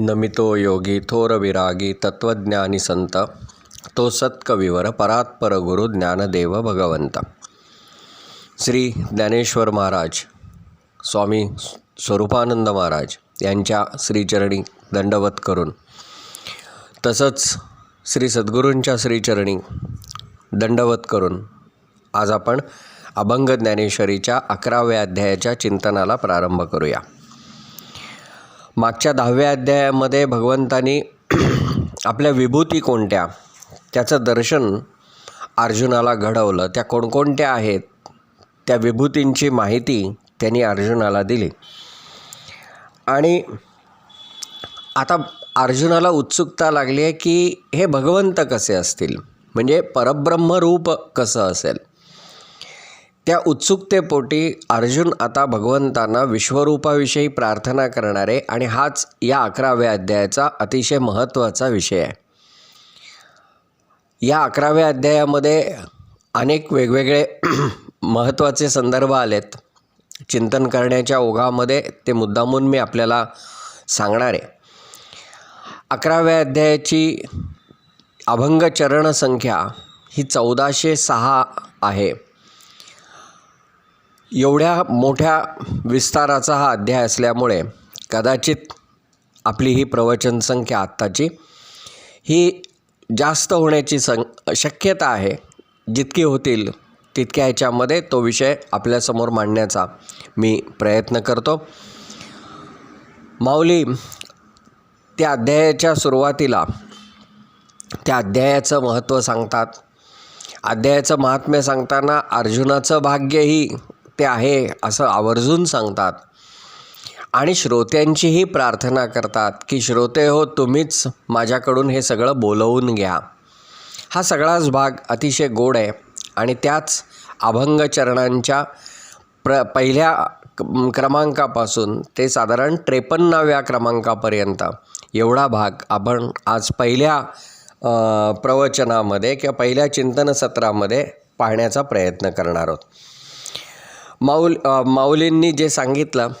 नमितो योगी थोर विरागी तत्त्वज्ञानी संत तो सत्कविवर परात्पर गुरु ज्ञानदेव भगवंत. श्री ज्ञानेश्वर महाराज स्वामी स्वरूपानंद महाराज यांच्या श्रीचरणी दंडवत करून तसंच श्री सद्गुरूंच्या श्रीचरणी दंडवत करून आज आपण अभंग ज्ञानेश्वरीच्या अकराव्या अध्यायाच्या चिंतनाला प्रारंभ करूया. मागच्या दहाव्या अध्यायामध्ये भगवंतानी आपल्या विभूती कोणत्या? त्याचं दर्शन अर्जुनाला घडवलं. त्या कोणकोणत्या आहेत? त्या विभूतींची माहिती त्यांनी अर्जुनाला दिली. आणि आता अर्जुनाला उत्सुकता लागली आहे की हे भगवंत कसे असतील? म्हणजे परब्रह्मरूप कसं असेल? त्या उत्सुकतेपोटी अर्जुन आता भगवंतांना विश्वरूपाविषयी प्रार्थना करणारे आणि हाच या अकराव्या अध्यायाचा अतिशय महत्त्वाचा विषय आहे. या अकराव्या अध्यायामध्ये अनेक वेगवेगळे महत्त्वाचे संदर्भ आलेत. चिंतन करण्याच्या ओघामध्ये ते मुद्दामून मी आपल्याला सांगणार आहे. अकराव्या अध्यायाची अभंग चरण संख्या ही चौदाशे सहा आहे. एवढ्या मोठ्या विस्ताराचा हा अध्याय असल्यामुळे कदाचित आपली ही प्रवचन संख्या आत्ताची ही जास्त होण्याची सं शक्यता आहे. जितकी होतील तितक्या ह्याच्यामध्ये तो विषय आपल्यासमोर मांडण्याचा मी प्रयत्न करतो. माऊली त्या अध्यायाच्या सुरुवातीला त्या अध्यायाचं महत्त्व सांगतात. अध्यायाचं महात्म्य सांगताना अर्जुनाचं भाग्यही ते आहे असं आवर्जून सांगतात. आणि श्रोत्यांचीही प्रार्थना करतात की श्रोते हो तुम्हीच माझ्याकडून हे सगळं बोलवून घ्या. हा सगळाच भाग अतिशय गोड आहे आणि त्याच अभंगचरणांच्या प्र पहिल्या क्रमांकापासून ते साधारण त्रेपन्नाव्या क्रमांकापर्यंत एवढा भाग आपण आज पहिल्या प्रवचनामध्ये किंवा पहिल्या चिंतन सत्रामध्ये पाहण्याचा प्रयत्न करणार आहोत. माऊल माऊलींनी जे सांगितलं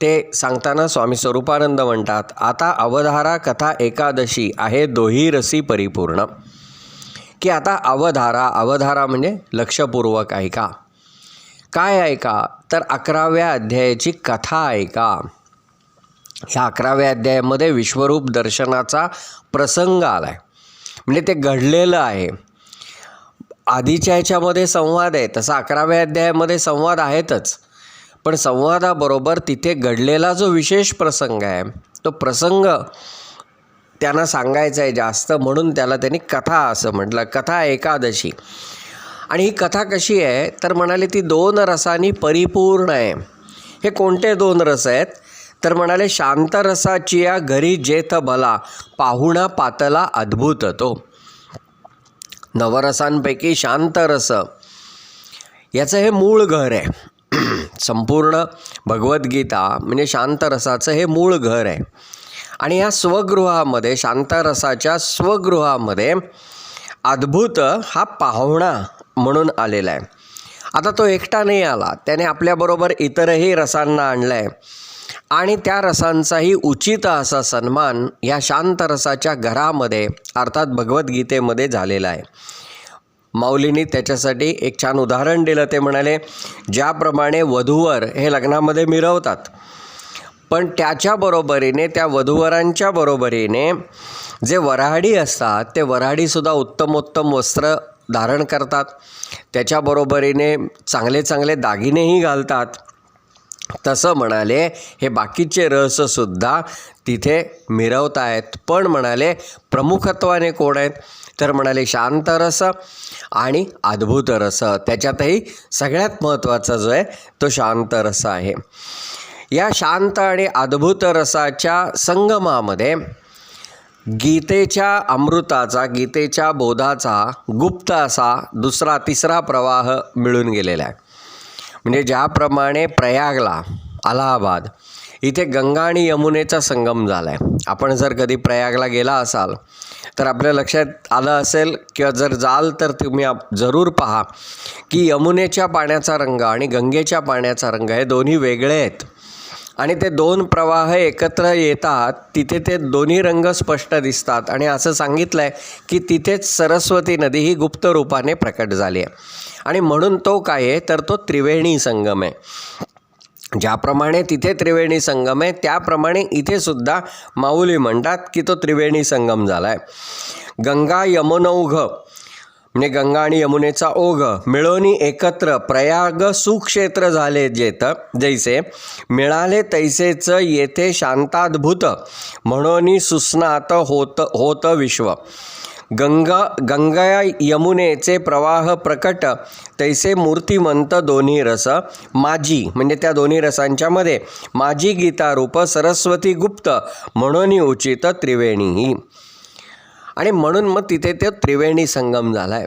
ते सांगताना स्वामी स्वरूपानंद म्हणतात आता अवधारा कथा एकादशी आहे दोही रसी परिपूर्ण. की आता अवधारा अवधारा म्हणजे लक्षपूर्वक ऐका. काय ऐका? तर अकराव्या अध्यायाची कथा ऐका. ह्या अकराव्या अध्यायामध्ये विश्वरूप दर्शनाचा प्रसंग आला आहे म्हणजे ते घडलेलं आहे. आधीच्या ह्याच्यामध्ये संवाद आहे तसा अकराव्या अध्यायामध्ये संवाद आहेतच. पण संवादाबरोबर तिथे घडलेला जो विशेष प्रसंग आहे तो प्रसंग त्यांना सांगायचा आहे जास्त म्हणून त्याला त्यांनी कथा असं म्हटलं कथा एकादशी. आणि ही कथा कशी आहे तर म्हणाले ती दोन रसांनी परिपूर्ण आहे. हे कोणते दोन रस आहेत? तर म्हणाले शांत रसाची या घरी जेथ भला पाहुणा पातला अद्भुत तो. नवरसांपैकी शांत रस. याचं हे मूळ घर आहे. संपूर्ण भगवद्गीता म्हणजे शांत रसाचं हे मूळ घर आहे. आणि या स्वगृहामध्ये शांतरसाच्या स्वगृहामध्ये अद्भुत हा पाहुणा म्हणून आलेला आहे. आता तो एकटा नाही आला. त्याने आपल्याबरोबर इतरही रसांना आणलं आहे आणि त्या रसांचाही उचित असा सन्मान या शांत रसाच्या घरामध्ये अर्थात भगवद्गीतेमध्ये झालेला आहे. माऊलींनी त्याच्यासाठी एक छान उदाहरण दिलं. ते म्हणाले ज्याप्रमाणे वधूवर हे लग्नामध्ये मिरवतात पण त्याच्या बरोबरीने त्या वधूवरांच्या बरोबरीने जे वऱ्हाडी असतात ते वऱ्हाडीसुद्धा उत्तमोत्तम वस्त्र धारण करतात. त्याच्या बरोबरीने चांगले चांगले दागिनेही घालतात. तसं म्हणाले हे बाकीचे रससुद्धा तिथे मिरवत आहेत. पण म्हणाले प्रमुखत्वाने कोण आहेत? तर म्हणाले शांत रस आणि अद्भुत रस त्याच्यातही सगळ्यात महत्त्वाचा जो आहे तो शांत रस आहे. या शांत आणि अद्भुत रसाच्या संगमामध्ये गीतेच्या अमृताचा गीतेच्या बोधाचा गुप्त असा दुसरा तिसरा प्रवाह मिळून गेलेला आहे. म्हणजे ज्याप्रमाणे प्रयागला अलाहाबाद इथे गंगा आणि यमुनेचा संगम झाला आहे आपण जर कधी प्रयागला गेला असाल तर आपल्या लक्षात आलं असेल किंवा जर जाल तर तुम्ही आप जरूर पहा की यमुनेच्या पाण्याचा रंग आणि गंगेच्या पाण्याचा रंग हे दोन्ही वेगळे आहेत. आणि ते दोन प्रवाह एकत्र येतात तिथे ते दोन्ही रंग स्पष्ट दिसतात. आणि असं सांगितलं आहे की तिथेच सरस्वती नदी ही गुप्त रूपाने प्रकट झाली आहे. आणि म्हणून तो काय आहे? तर तो त्रिवेणी संगम आहे. ज्याप्रमाणे तिथे त्रिवेणी संगम आहे त्याप्रमाणे इथे सुद्धा माऊली म्हणतात की तो त्रिवेणी संगम झाला आहे गंगा यमुनौघ म्हणजे गंगा आणि यमुनेचा ओघ मिळवणी एकत्र प्रयाग सुक्षेत्र झाले जेत जैसे मिळाले तैसेच येथे शांताद्भुत म्हणून सुस्नात होत होत विश्व. गंगा गंगा यमुनेचे प्रवाह प्रकट तैसे मूर्तिमंत दोन्ही रस माझी म्हणजे त्या दोन्ही रसांच्यामध्ये माझी गीतारूप सरस्वती गुप्त म्हणून उचित त्रिवेणी आणि म्हणून मग तिथे तो त्रिवेणी संगम झाला आहे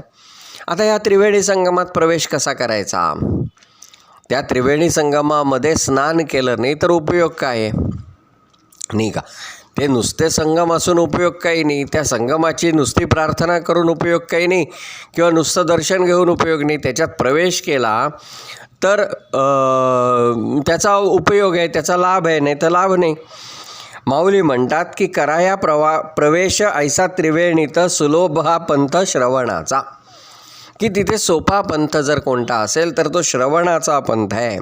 आता या त्रिवेणी संगमात प्रवेश कसा करायचा? त्या त्रिवेणी संगमामध्ये स्नान केलं नाही तर उपयोग काय? आहे नाही का? ते नुसते संगम असून उपयोग काही नाही. त्या संगमाची नुसती प्रार्थना करून उपयोग काही नाही किंवा नुसतं दर्शन घेऊन उपयोग नाही. त्याच्यात प्रवेश केला तर त्याचा उपयोग आहे त्याचा लाभ आहे नाही तर लाभ नाही. माऊली म्हणतात की कराया प्रवा प्रवेश ऐसा त्रिवेणीत सुलोभ हा पंथ श्रवणाचा. की तिथे सोपा पंथ जर कोणता असेल तर तो श्रवणाचा पंथ आहे.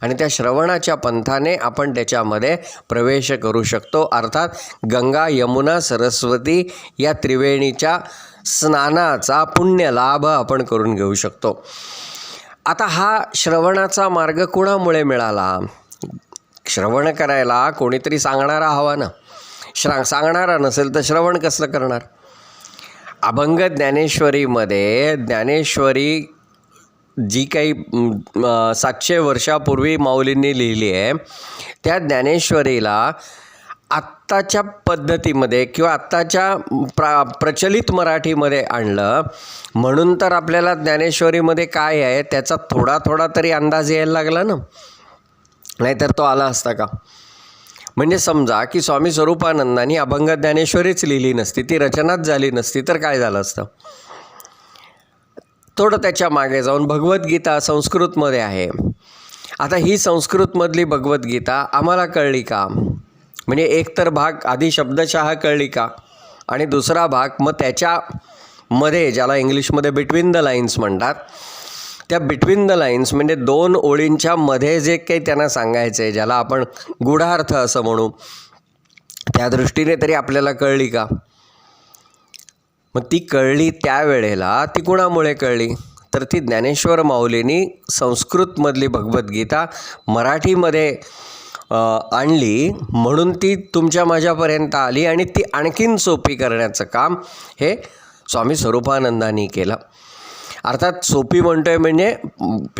आणि त्या श्रवणाच्या पंथाने आपण त्याच्यामध्ये प्रवेश करू शकतो. अर्थात गंगा यमुना सरस्वती या त्रिवेणीच्या स्नानाचा पुण्यलाभ आपण करून घेऊ शकतो. आता हा श्रवणाचा मार्ग कुणामुळे मिळाला? श्रवण करायला कोणीतरी सांगणारा हवा ना श्रा सांगणारा नसेल तर श्रवण कसं करणार? अभंग ज्ञानेश्वरीमध्ये ज्ञानेश्वरी जी काही सातशे वर्षापूर्वी माऊलींनी लिहिली आहे त्या ज्ञानेश्वरीला आत्ताच्या पद्धतीमध्ये किंवा आत्ताच्या प्रा प्रचलित मराठीमध्ये आणलं म्हणून तर आपल्याला ज्ञानेश्वरीमध्ये काय आहे त्याचा थोडा थोडा तरी अंदाज यायला लागला ना? नाहीतर तो आला असता का? म्हणजे समजा की स्वामी स्वरूपानंदांनी अभंग ज्ञानेश्वरीच लिहिली नसती ती रचनाच झाली नसती तर काय झालं असतं? थोडं त्याच्यामागे जाऊन भगवद्गीता संस्कृतमध्ये आहे. आता ही संस्कृतमधली भगवद्गीता आम्हाला कळली का? म्हणजे एकतर भाग आधी शब्दशः कळली का? आणि दुसरा भाग मग त्याच्यामध्ये ज्याला इंग्लिशमध्ये बिटवीन द लाईन्स म्हणतात त्या बिटवीन द लाईन्स म्हणजे दोन ओळींच्या मध्ये जे काही त्यांना सांगायचं आहे ज्याला आपण गूढार्थ असं म्हणू त्या दृष्टीने तरी आपल्याला कळली का? मग ती कळली त्यावेळेला ती कुणामुळे कळली? तर ती ज्ञानेश्वर माऊलींनी संस्कृतमधली भगवद्गीता मराठीमध्ये आणली. म्हणून ती तुमच्या माझ्यापर्यंत आली आणि ती आणखीन सोपी करण्याचं काम हे स्वामी स्वरूपानंदांनी केलं. अर्थात सोपी म्हणतो आहे म्हणजे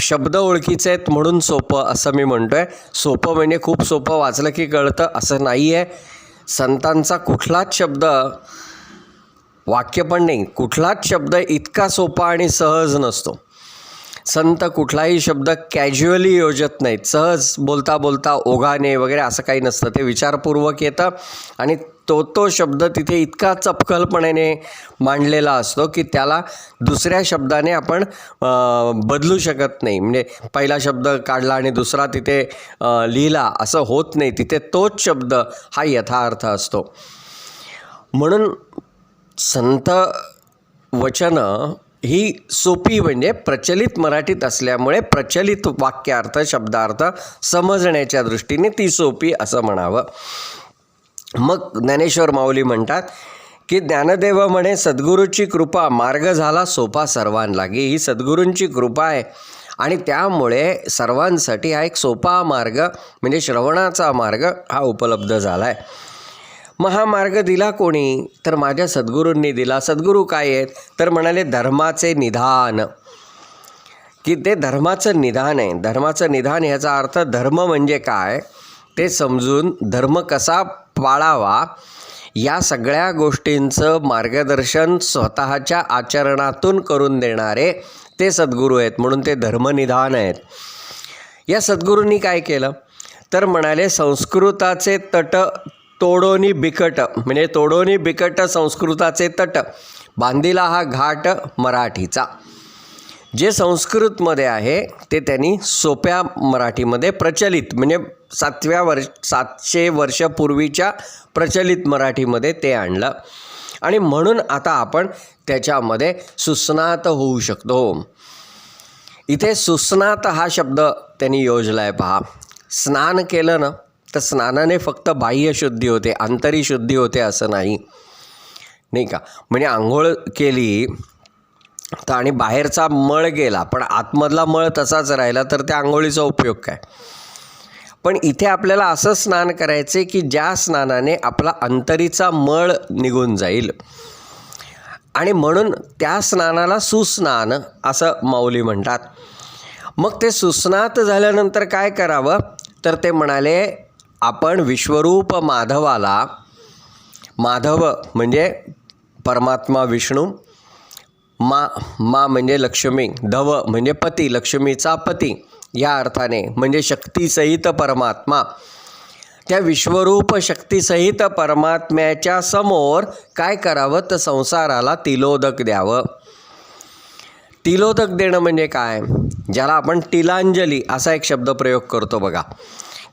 शब्द ओळखीचे आहेत म्हणून सोपं असं मी म्हणतो आहे सोपं म्हणजे खूप सोपं वाचलं की कळतं असं नाही आहे संतांचा कुठलाच शब्द वाक्य पण नाही. कुठलाच शब्द इतका सोपा आणि सहज नसतो. संत कुठलाही शब्द कॅज्युअली योजत नाहीत. सहज बोलता बोलता ओघाने वगैरे असं काही नसतं. ते विचारपूर्वक येतं आणि तो तो शब्द तिथे इतका चपखलपणाने मांडलेला असतो की त्याला दुसऱ्या शब्दाने आपण बदलू शकत नाही. म्हणजे पहिला शब्द काढला आणि दुसरा तिथे लिहिला असं होत नाही. तिथे तोच शब्द हा यथार्थ असतो. म्हणून संत वचनं ही सोपी म्हणजे प्रचलित मराठीत असल्यामुळे प्रचलित वाक्यार्थ शब्दार्थ समजण्याच्या दृष्टीने ती सोपी असं म्हणावं. मग ज्ञानेश्वर माऊली म्हणतात की ज्ञानदेव म्हणे सद्गुरूची कृपा मार्ग झाला सोपा सर्वांलागी ही सद्गुरूंची कृपा आहे. आणि त्यामुळे सर्वांसाठी हा एक सोपा मार्ग म्हणजे श्रवणाचा मार्ग हा उपलब्ध झाला आहे मग हा मार्ग दिला कोणी? तर माझ्या सद्गुरूंनी दिला. सद्गुरू काय आहेत? तर म्हणाले धर्माचे निधान. की ते धर्माचं निधान आहे. धर्माचं निधान ह्याचा अर्थ धर्म म्हणजे काय? ते समजून धर्म कसा पाळावा. या सगळ्या गोष्टींचं मार्गदर्शन स्वतःच्या आचरणातून करून देणारे ते सद्गुरू आहेत म्हणून ते धर्मनिधान आहेत. या सद्गुरूंनी काय केलं? तर म्हणाले संस्कृताचे तट तोडोनी बिकट म्हणजे तोडोनी बिकट संस्कृताचे तट. बांधिला हा घाट मराठीचा. जे संस्कृतमध्ये आहे ते त्यांनी सोप्या मराठीमध्ये प्रचलित म्हणजे सातव्या वर्ष सातशे वर्षपूर्वीच्या प्रचलित मराठीमध्ये ते आणलं. आणि म्हणून आता आपण त्याच्यामध्ये सुस्नात होऊ शकतो. इथे सुस्नात हा शब्द त्यांनी योजला आहे पहा. स्नान केलं ना तर स्नानाने फक्त बाह्य शुद्धी होते आंतरी शुद्धी होते असं नाही. नाही का? म्हणजे आंघोळ केली तर आणि बाहेरचा मळ गेला पण आतमधला मळ तसाच राहिला तर त्या आंघोळीचा उपयोग काय? पण इथे आपल्याला असं स्नान करायचे की ज्या स्नानाने आपला अंतरीचा मळ निघून जाईल. आणि म्हणून त्या स्नानाला सुस्नान असं माऊली म्हणतात. मग ते सुस्नात झाल्यानंतर काय करावं? तर ते म्हणाले आपण विश्वरूप माधवाला माधव म्हणजे परमात्मा विष्णू मा मा म्हणजे लक्ष्मी धव म्हणजे पती लक्ष्मीचा पती या अर्थाने म्हणजे शक्तीसहित परमात्मा. त्या विश्वरूप शक्तीसहित परमात्म्याच्या समोर काय करावं? तर संसाराला तिलोदक द्यावं. तिलोदक देणं म्हणजे काय? ज्याला आपण तिलांजली असा एक शब्द प्रयोग करतो बघा.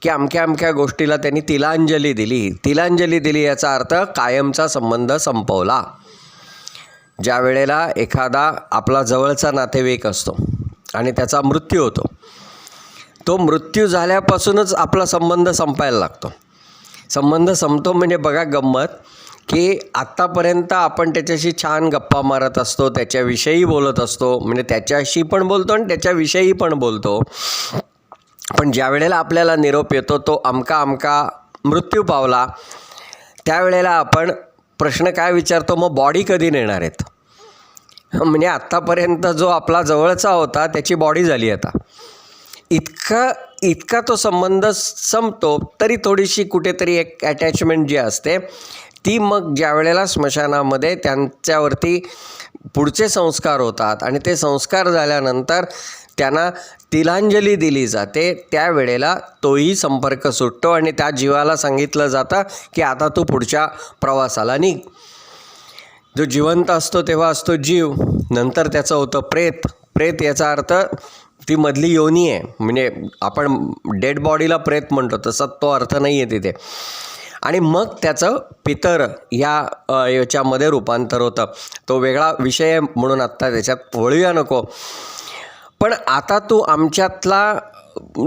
की अमक्या अमक्या गोष्टीला त्यांनी तिलांजली दिली. तिलांजली दिली याचा अर्थ कायमचा संबंध संपवला. ज्या वेळेला एखादा आपला जवळचा नातेवाईक असतो आणि त्याचा मृत्यू होतो तो मृत्यू झाल्यापासूनच आपला संबंध संपायला लागतो. संबंध संपतो म्हणजे बघा गंमत की आत्तापर्यंत आपण त्याच्याशी छान गप्पा मारत असतो त्याच्याविषयी बोलत असतो म्हणजे त्याच्याशी पण बोलतो आणि त्याच्याविषयी पण बोलतो. पण ज्या वेळेला आपल्याला निरोप येतो तो अमका अमका मृत्यू पावला त्यावेळेला आपण प्रश्न काय विचारतो मग बॉडी कधी नेणार आहेत? म्हणजे आत्तापर्यंत जो आपला जवळचा होता त्याची बॉडी झाली आता. इतका इतका तो संबंध संपतो तरी थोडीशी कुठेतरी एक अटॅचमेंट जी असते ती मग ज्या वेळेला स्मशानामध्ये त्यांच्यावरती पुढचे संस्कार होतात आणि ते संस्कार झाल्यानंतर त्यांना तिलांजली दिली जाते. त्यावेळेला तोही संपर्क सुटतो आणि त्या जीवाला सांगितलं जातं की आता तू पुढच्या प्रवासाला निघ. जो जिवंत असतो तेव्हा असतो जीव. नंतर त्याचं होतं प्रेत. प्रेत याचा अर्थ ती मधली योनी आहे. म्हणजे आपण डेड बॉडीला प्रेत म्हणतो तसा तो अर्थ नाही आहे तिथे. आणि मग त्याचं पितर या याच्यामध्ये रूपांतर होतं. तो वेगळा विषय आहे म्हणून आत्ता त्याच्यात वळूया नको. पण आता तू आमच्यातला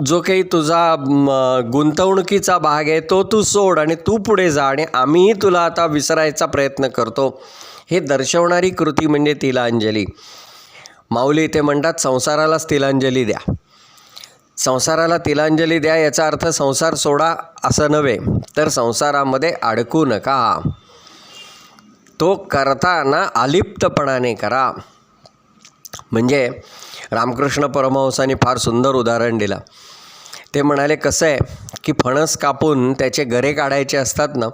जो काही तुझा म, गुंतवणुकीचा भाग आहे तो तू सोड आणि तू पुढे जा आणि आम्हीही तुला आता विसरायचा प्रयत्न करतो. हे दर्शवणारी कृती म्हणजे तिलांजली. माऊली इथे म्हणतात संसारालाच तिलांजली द्या. संसाराला तिलांजली द्या याचा अर्थ संसार सोडा असं नव्हे तर संसारामध्ये अडकू नका. तो करताना अलिप्तपणाने करा. म्हणजे रामकृष्ण परमहंसांनी फार सुंदर उदाहरण दिलं. ते म्हणाले कसं आहे की फणस कापून त्याचे गरे काढायचे असतात ना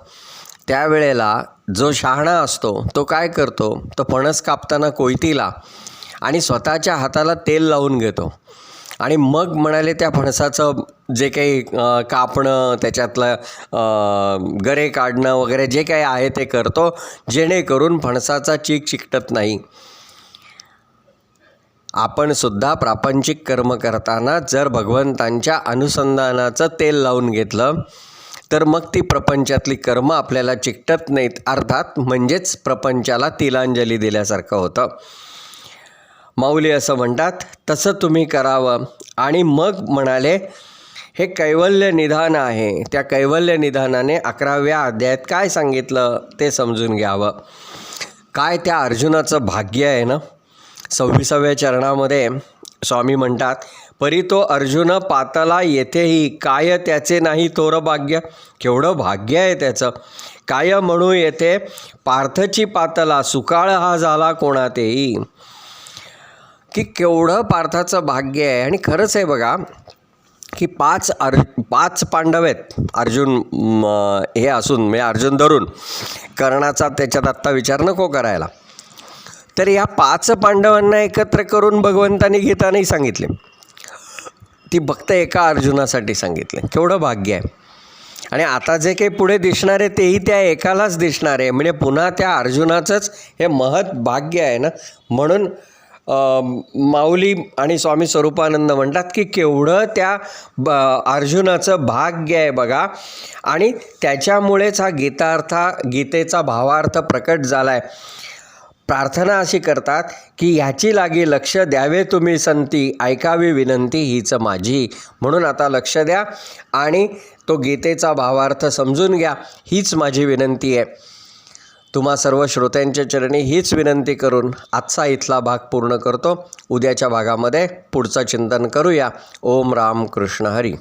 त्यावेळेला जो शहाणा असतो तो काय करतो? तो फणस कापताना कोयतीला आणि स्वतःच्या हाताला तेल लावून घेतो. आणि मग म्हणाले त्या फणसाचं जे काही कापणं त्याच्यातलं गरे काढणं वगैरे जे काही आहे ते करतो जेणेकरून फणसाचा चीक चिकटत नाही. आपण सुद्धा प्रापंचिक कर्म करताना जर भगवंतांच्या अनुसंधानाचं तेल लावून घेतलं तर मग ती प्रपंचातली कर्म आपल्याला चिकटत नाहीत. अर्थात म्हणजेच प्रपंचाला तिलांजली दिल्यासारखं होतं. माऊली असं म्हणतात तसं तुम्ही करावं. आणि मग म्हणाले हे कैवल्य निधान आहे. त्या कैवल्य निधानाने अकराव्या अध्यायात काय सांगितलं ते समजून घ्यावं. काय त्या अर्जुनाचं भाग्य आहे ना? सव्वीसाव्या चरणामध्ये स्वामी म्हणतात परी तो अर्जुन पातला येथेही काय त्याचे नाही तोर भाग्य केवढं भाग्य आहे त्याचं. काय म्हणू येथे पार्थची पातला सुकाळ हा झाला कोणातेही? की केवढं पार्थाचं भाग्य आहे. आणि खरंच आहे बघा की पाच अर् पाच पांडव आहेत. अर्जुन म, हे असून म्हणजे अर्जुन धरून कर्णाचा त्याच्यात आत्ता विचार नको करायला. तर या पाच पांडवांना एकत्र करून भगवंतानी गीता नाही सांगितले. ती फक्त एका अर्जुनासाठी सांगितले. केवढं भाग्य आहे. आणि आता जे काही पुढे दिसणार आहे तेही त्या एकालाच दिसणार आहे. म्हणजे पुन्हा त्या अर्जुनाचंच हे महत् भाग्य आहे ना? म्हणून माऊली आणि स्वामी स्वरूपानंद म्हणतात की केवढं त्या ब अर्जुनाचं भाग्य आहे बघा. आणि त्याच्यामुळेच हा गीतार्था गीतेचा भावार्थ प्रकट झाला आहे प्रार्थना अशी करतात की ह्याची लागी लक्ष द्यावे तुम्ही संती ऐकावी विनंती हीच माझी. म्हणून आता लक्ष द्या आणि तो गीतेचा भावार्थ समजून घ्या हीच माझी विनंती आहे. तुम्हा सर्व श्रोत्यांच्या चरणी हीच विनंती करून आजचा इथला भाग पूर्ण करतो. उद्याच्या भागामध्ये पुढचं चिंतन करूया. ओम राम कृष्ण हरी.